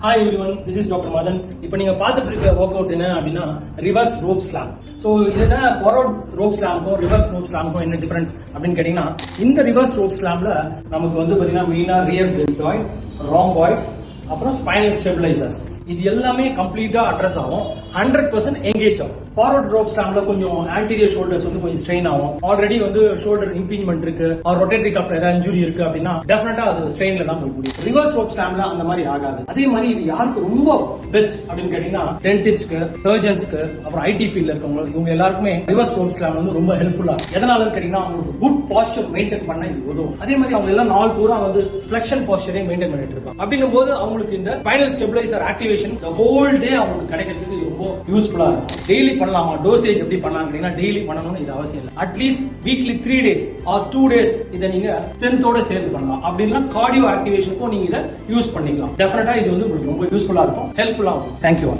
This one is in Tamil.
Hi everyone this is doctor Madan இப்போ நீங்கள் பார்த்துட்டு இருக்க ஒர்க் அவுட் என்ன அப்படின்னா ரிவர்ஸ் ரோப் ஸ்லாம் ஸோ இதுனா ஃபார்வர்ட் ரோப் ஸ்லாம்க்கும் ரிவர்ஸ் ரோப் ஸ்லாம்க்கும் என்ன டிஃபரன்ஸ் அப்படின்னு கேட்டிங்கன்னா இந்த ரிவர்ஸ் ரோப் ஸ்லாமில் நமக்கு வந்து பார்த்தீங்கன்னா மெயினாக ரியர் ராங் பாய்ஸ் அப்புறம் ஸ்பைனல் ஸ்டெபிலைசர்ஸ் இது எல்லாமே கம்ப்ளீட்டா அட்ரஸ் ஆகும். ஹண்ட்ரட் பர்சன்ட் எங்கேஜ் ஆகும். ஃபார்வர்ட் ரோப் ஸ்டாம்ல கொஞ்சம் ஆன்டீரியர் ஷோல்டர்ஸ் வந்து கொஞ்சம் ஸ்ட்ரெயின் ஆகும். ஆல்ரெடி வந்து ஷோல்டர் இம்பீச்மெண்ட் இருக்கு. ஆர் ரொட்டேட்டரி கஃப் ஏதாவது இன்ஜுரி இருக்கு அப்படின்னா டெஃபினட்டா அது ஸ்ட்ரெயின்ல தான் போய் முடியும். ரிவர்ஸ் ரோப் ஸ்டாம்ல அந்த மாதிரி ஆகாது. அதே மாதிரி இது யாருக்கு ரொம்ப பெஸ்ட் அப்படின்னு கேட்டீங்கன்னா டென்டிஸ்ட்க்கு சர்ஜன்ஸ்க்கு அப்புறம் ஐடி ஃபீல்ட்ல இருக்கவங்களுக்கு இவங்க எல்லாருக்குமே ரிவர்ஸ் ரோப் ஸ்டாம் வந்து ரொம்ப ஹெல்ப்ஃபுல்லா எதனாலன்னு கேட்டீங்கன்னா அவங்களுக்கு குட் பாஸ்டர் மெயின்டைன் பண்ண இது உதவும். அதே மாதிரி அவங்க எல்லாம் நாள் பூரா வந்து ஃபிளெக்ஷன் பாஸ்டரையும் மெயின்டைன் பண்ணிட்டு இருப்பாங்க. அப்படிங்கும் போது அவங்களுக்கு இந்த final stabiliser activation whole day அவங்களுக்கு கிடைக்கிறதுக்கு ரொம்ப யூஸ்ஃபுல்லா இருக்கும். டெய்லி பண்ணலாமா? டோசேஜ் எப்படி பண்ணலாம் டெய்லி பண்ணணும்னு இது அவசியம் இல்லை. At least weekly three days or two days இதை நீங்க ஸ்ட்ரென்த்தோட சேர்ந்து பண்ணலாம். அப்படின்னா கார்டியோ ஆக்டிவேஷனுக்கும் நீங்க இதை யூஸ் பண்ணிக்கலாம். டெஃபினட்டா இது வந்து உங்களுக்கு ரொம்ப யூஸ்ஃபுல்லா இருக்கும். ஹெல்ப்ஃபுல்லாக இருக்கும். தேங்க்யூ